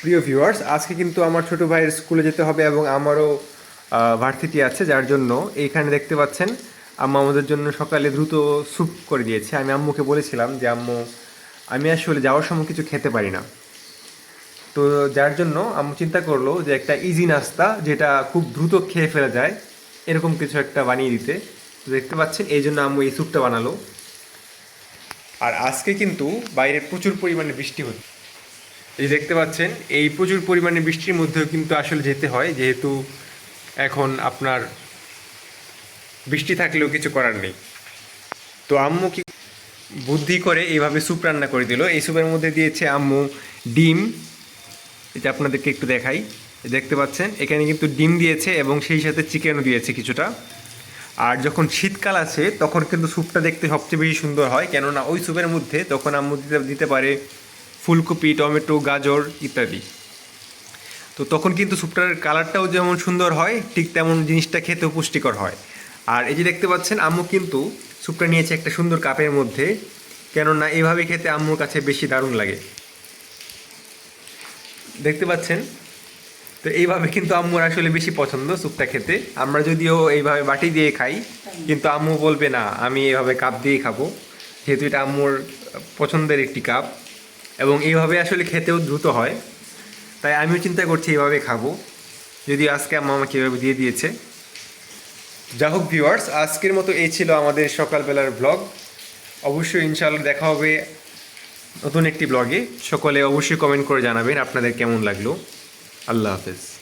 প্রিয় ভিউয়ার্স আজকে কিন্তু আমার ছোট ভাইয়ের স্কুলে যেতে হবে এবং আমারও ভার্সিটি আছে, যার জন্য এইখানে দেখতে পাচ্ছেন, আম্মু আমাদের জন্য সকালে দ্রুত স্যুপ করে দিয়েছে। আমি আম্মুকে বলেছিলাম যে, আম্মু, আমি আসলে যাওয়ার সময় কিছু খেতে পারি না। তো যার জন্য আম্মু চিন্তা করল যে, একটা ইজি নাস্তা যেটা খুব দ্রুত খেয়ে ফেলা যায়, এরকম কিছু একটা বানিয়ে দিতে। দেখতে পাচ্ছেন, এই জন্য আম্মু এই স্যুপটা বানালো। আর আজকে কিন্তু বাইরে প্রচুর পরিমাণে বৃষ্টি হচ্ছে। এই দেখতে পাচ্ছেন, এই প্রচুর পরিমাণে বৃষ্টির মধ্যেও কিন্তু আসলে যেতে হয়, যেহেতু এখন আপনার বৃষ্টি থাকলেও কিছু করার নেই। তো আম্মু কি বুদ্ধি করে এইভাবে স্যুপ রান্না করে দিল। এই স্যুপের মধ্যে দিয়েছে আম্মু ডিম। এটা আপনাদেরকে একটু দেখাই। দেখতে পাচ্ছেন, এখানে কিন্তু ডিম দিয়েছে এবং সেই সাথে চিকেনও দিয়েছে কিছুটা। আর যখন শীতকাল আছে তখন কিন্তু স্যুপটা দেখতে সবচেয়ে বেশি সুন্দর হয়। কেননা ওই স্যুপের মধ্যে তখন আম্মু দিতে দিতে পারে ফুলকপি, টমেটো, গাজর ইত্যাদি। তো তখন কিন্তু স্যুপটার কালারটাও যেমন সুন্দর হয়, ঠিক তেমন জিনিসটা খেতেও পুষ্টিকর হয়। আর এই যে দেখতে পাচ্ছেন, আম্মু কিন্তু স্যুপটা নিয়েছে একটা সুন্দর কাপের মধ্যে, কেননা এভাবে খেতে আম্মুর কাছে বেশি দারুণ লাগে। দেখতে পাচ্ছেন? তো এইভাবে কিন্তু আম্মুর আসলে বেশি পছন্দ স্যুপটা খেতে। আমরা যদিও এইভাবে বাটি দিয়ে খাই, কিন্তু আম্মু বলবে না, আমি এভাবে কাপ দিয়ে খাব। যেহেতু এটা আম্মুর পছন্দের একটি কাপ। এবং এইভাবে আসলে খেতেও দ্রুত হয়। তাই আমিও চিন্তা করছি এইভাবে খাব। যদি আজকে আম্মা আমাকে এভাবে দিয়ে দিয়েছে। যা হোক ভিউয়ার্স আজকের মতো এই ছিল আমাদের সকালবেলার ব্লগ অবশ্যই ইনশাআল্লাহ দেখা হবে নতুন একটি ব্লগে সকলে অবশ্যই কমেন্ট করে জানাবেন আপনাদের কেমন লাগল। আল্লাহ হাফেজ।